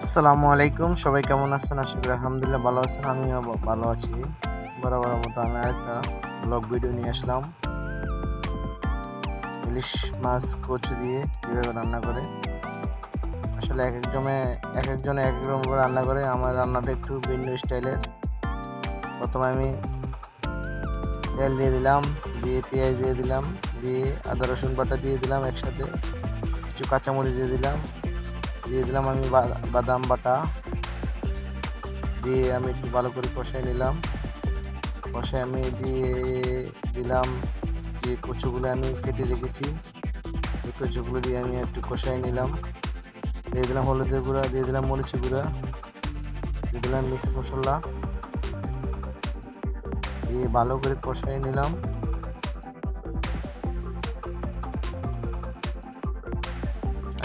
আসসালামু আলাইকুম, সবাই কেমন আছেন? আশা করি আলহামদুলিল্লাহ ভালো আছেন, আমিও ভালো আছি। বরাবর মতো আমি আরেকটা ব্লগ ভিডিও নিয়ে আসলাম। ইলিশ মাছ কচু দিয়ে কীভাবে রান্না করে? আসলে এক একজনে এক একজনে এক এক রকম করে রান্না করে। আমার রান্নাটা একটু ভিন্ন স্টাইলের। প্রথমে আমি তেল দিয়ে দিলাম, দিয়ে পেঁয়াজ দিয়ে দিলাম, দিয়ে আদা রসুন বাটা দিয়ে দিলাম একসাথে, কিছু কাঁচামরিচ দিয়ে দিলাম দিয়ে দিলাম আমি বাদাম বাটা। দিয়ে আমি একটু ভালো করে কষাই নিলাম। কষাই আমি দিয়ে দিলাম যে কচুগুলো আমি কেটে রেখেছি, এই কচুগুলো দিয়ে আমি একটু কষাই নিলাম। দিয়ে দিলাম হলুদের গুঁড়া, দিয়ে দিলাম মরিচের গুঁড়া, দিয়ে দিলাম মিক্স মশলা। দিয়ে ভালো করে কষাই নিলাম।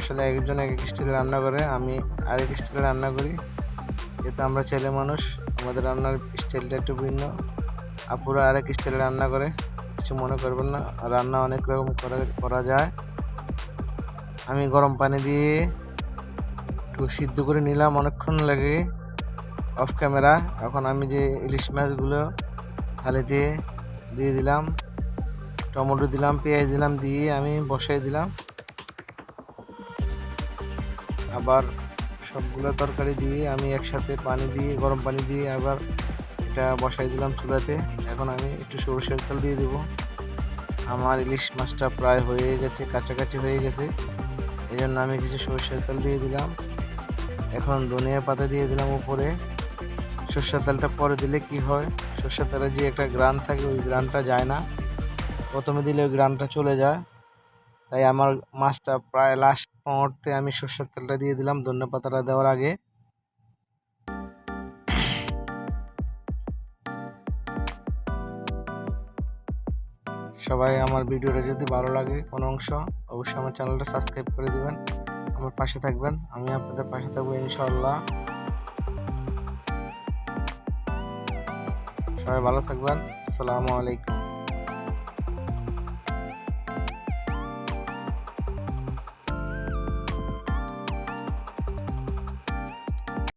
আসলে একজন এক এক স্টাইলে রান্না করে, আমি আরেক স্টাইলে রান্না করি। যেহেতু আমরা ছেলে মানুষ, আমাদের রান্নার স্টাইলটা একটু ভিন্ন। আপুরা আরেক স্টাইলে রান্না করে, কিছু মনে করবেন না, রান্না অনেক রকম করা করা যায়। আমি গরম পানি দিয়ে একটু সিদ্ধ করে নিলাম অনেকক্ষণ লাগে অফ ক্যামেরা এখন আমি যে ইলিশ মাছগুলো থালিতে দিয়ে দিলাম, টমেটো দিলাম, পেঁয়াজ দিলাম, দিয়ে আমি বসাই দিলাম। আবার সবগুলো তরকারি দিয়ে আমি একসাথে পানি দিয়ে, গরম পানি দিয়ে আবার এটা বসাই দিলাম চুলাতে। এখন আমি একটু সরষের তেল দিয়ে দেবো। আমার ইলিশ মাছটা প্রায় হয়ে গেছে, কাছাকাছি হয়ে গেছে। এই জন্য আমি কিছু সরষের তেল দিয়ে দিলাম। এখন ধনিয়া পাতা দিয়ে দিলাম উপরে। সর্ষের তেলটা পরে দিলে কি হয়? সর্ষের তেলে যে একটা গ্রান থাকে, ওই গ্রানটা যায় না। প্রথমে দিলে ওই গ্রানটা চলে যায়। তাই আমার মাছটা প্রায় লাস্ট মুহূর্তে আমি সর্ষের তেলটা দিয়ে দিলাম, ধনে পাতাটা দেওয়ার আগে। সবাই আমার ভিডিওটা যদি ভালো লাগে কোনো অংশ, অবশ্যই আমার চ্যানেলটা সাবস্ক্রাইব করে দিবেন। আমার পাশে থাকবেন, আমি আপনাদের পাশে থাকব ইনশাল্লাহ সবাই ভালো থাকবেন, আসসালামু আলাইকুম।